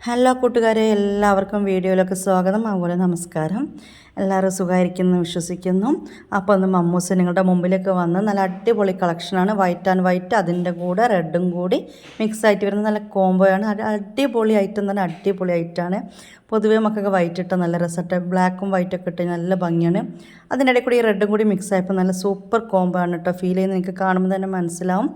Hello കൂട്ടുകാരെ എല്ലാവർക്കും വീഡിയോയിലൊക്കെ സ്വാഗതം. അതുപോലെ നമസ്കാരം. എല്ലാവരും സുഖമായിരിക്കുന്നു വിശ്വസിക്കുന്നു. അപ്പോൾ ഒന്ന് മമ്മൂസ് നിങ്ങളുടെ മുമ്പിലേക്ക് വന്ന് നല്ല അടിപൊളി കളക്ഷനാണ് വൈറ്റ് ആൻഡ് വൈറ്റ് അതിന്റെ കൂടെ റെഡും കൂടി മിക്സ് ആയിട്ട് വരുന്ന നല്ല കോംബോയാണ് അടിപൊളി ഐറ്റം തന്നെ അടിപൊളി ഐറ്റമാണ് പൊതുവേ മക്കൾക്ക് വൈറ്റ് ഇട്ട നല്ല രസമായിട്ട് ബ്ലാക്കും വൈറ്റൊക്കെ ഇട്ട് നല്ല ഭംഗിയാണ്. അതിനിടയിൽ കൂടി റെഡും കൂടി മിക്സ് ആയപ്പോൾ നല്ല സൂപ്പർ കോംബോ ആണ് കേട്ടോ ഫീൽ ചെയ്യുന്നത്. നിങ്ങൾക്ക് കാണുമ്പോൾ തന്നെ മനസ്സിലാവും.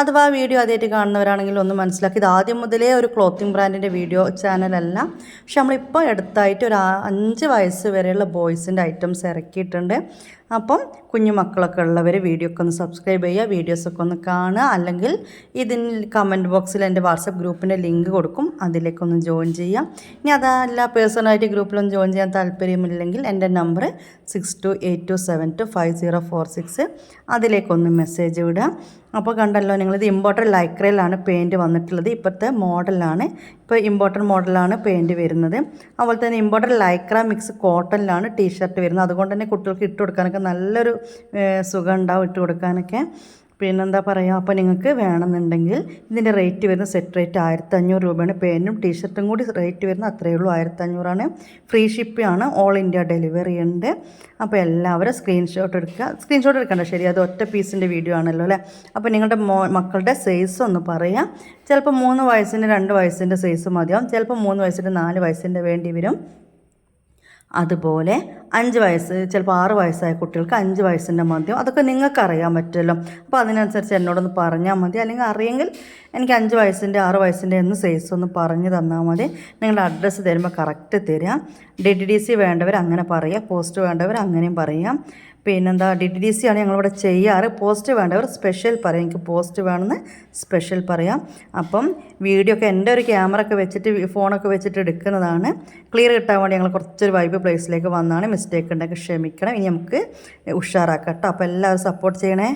അഥവാ വീഡിയോ ആദ്യമായിട്ട് കാണുന്നവരാണെങ്കിൽ ഒന്ന് മനസ്സിലാക്കി. ഇത് ആദ്യം മുതലേ ഒരു ക്ലോത്തിങ് ബ്രാൻഡിന്റെ വീഡിയോ ചാനലല്ല പക്ഷെ നമ്മളിപ്പോൾ അടുത്തായിട്ട് ഒരു അഞ്ച് വയസ്സ് വരെയുള്ള ബോയ്സിന്റെ ഐറ്റംസ് ഇറക്കിയിട്ടുണ്ട്. അപ്പം കുഞ്ഞു മക്കളൊക്കെ ഉള്ളവർ വീഡിയോ ഒക്കെ ഒന്ന് സബ്സ്ക്രൈബ് ചെയ്യുക വീഡിയോസൊക്കെ ഒന്ന് കാണുക. അല്ലെങ്കിൽ ഇതിന് കമന്റ് ബോക്സിൽ എന്റെ വാട്സപ്പ് ഗ്രൂപ്പിന്റെ ലിങ്ക് കൊടുക്കും. അതിലേക്കൊന്ന് ജോയിൻ ചെയ്യുക. ഇനി അതല്ല പേഴ്സണലായിട്ട് ഗ്രൂപ്പിലൊന്നും ജോയിൻ ചെയ്യാൻ താല്പര്യമില്ലെങ്കിൽ എന്റെ number six two eight two seven two five zero four six അതിലേക്കൊന്ന് message വിടുക. അപ്പോൾ കണ്ടല്ലോ നിങ്ങളിത് ഇമ്പോർട്ടന്റ് ലൈക്രയിലാണ് പെയിന്റ് വന്നിട്ടുള്ളത്. ഇപ്പോഴത്തെ മോഡലാണ്. ഇപ്പോൾ ഇമ്പോർട്ടന്റ് മോഡലാണ് പെയിന്റ് വരുന്നത്. അതുപോലെ തന്നെ ഇമ്പോർട്ടന്റ് ലൈക്ര മിക്സ് കോട്ടണിലാണ് ടീഷർട്ട് വരുന്നത്. അതുകൊണ്ട് തന്നെ കുട്ടികൾക്ക് ഇട്ട് കൊടുക്കാനൊക്കെ നല്ലൊരു സുഖം ഉണ്ടാവും ഇട്ട് കൊടുക്കാനൊക്കെ പിന്നെന്താ പറയുക അപ്പോൾ നിങ്ങൾക്ക് വേണമെന്നുണ്ടെങ്കിൽ ഇതിന്റെ റേറ്റ് വരുന്നത് സെറ്റ് റേറ്റ് ആയിരത്തി അഞ്ഞൂറ് രൂപയാണ് പേനും ടീഷർട്ടും കൂടി റേറ്റ് വരുന്നത് അത്രയേ ഉള്ളൂ ആയിരത്തി അഞ്ഞൂറാണ് ഫ്രീ ആണ് ഓൾ ഇന്ത്യ ഡെലിവറി ഉണ്ട്. അപ്പോൾ എല്ലാവരും സ്ക്രീൻഷോട്ട് എടുക്കുക. സ്ക്രീൻഷോട്ട് എടുക്കണ്ട ശരി അത് ഒറ്റ പീസിന്റെ വീഡിയോ ആണല്ലോ അല്ലേ? അപ്പോൾ നിങ്ങളുടെ മോ മക്കളുടെ സൈസ് ഒന്ന് പറയാം. ചിലപ്പോൾ മൂന്ന് വയസ്സിന്റെ രണ്ട് വയസ്സിന്റെ സൈസ് മതിയാവും. ചിലപ്പോൾ മൂന്ന് വയസ്സിന്റെ നാല് വയസ്സിന്റെ വേണ്ടി വരും. അതുപോലെ അഞ്ച് വയസ്സ് ചിലപ്പോൾ ആറ് വയസ്സായ കുട്ടികൾക്ക് അഞ്ച് വയസ്സിന്റെ മദ്യം. അതൊക്കെ നിങ്ങൾക്ക് അറിയാൻ പറ്റുമല്ലോ. അപ്പോൾ അതിനനുസരിച്ച് എന്നോടൊന്ന് പറഞ്ഞാൽ മതി. അല്ലെങ്കിൽ അറിയെങ്കിൽ എനിക്ക് അഞ്ച് വയസ്സിന്റെ ആറ് വയസ്സിന്റെ എന്ന് സൈസ് ഒന്ന് പറഞ്ഞു തന്നാൽ മതി. നിങ്ങളുടെ അഡ്രസ്സ് തരുമ്പോൾ കറക്റ്റ് തരാം. ഡി ടി ഡി സി വേണ്ടവർ അങ്ങനെ പറയുക പോസ്റ്റ് വേണ്ടവർ അങ്ങനെയും പറയാം. പിന്നെന്താ ഡി ടി ഡി സി ആണ് ഞങ്ങളിവിടെ ചെയ്യാറ്. പോസ്റ്റ് വേണ്ടവർ സ്പെഷ്യൽ പറയും. എനിക്ക് പോസ്റ്റ് വേണമെന്ന് സ്പെഷ്യൽ പറയാം. അപ്പം വീഡിയോ ഒക്കെ എന്റെ ഒരു ക്യാമറ ഒക്കെ വെച്ചിട്ട് ഫോണൊക്കെ വെച്ചിട്ട് എടുക്കുന്നതാണ്. ക്ലിയർ കിട്ടാൻ വേണ്ടി ഞങ്ങൾ കുറച്ചൊരു വൈബ് പ്ലേസിലേക്ക് വന്നാണ്. മിസ്റ്റേക്ക് ഉണ്ടെങ്കിൽ ക്ഷമിക്കണം. ഇനി നമുക്ക് ഉഷാറാക്കാം കേട്ടോ. അപ്പോൾ എല്ലാവരും സപ്പോർട്ട് ചെയ്യണേ.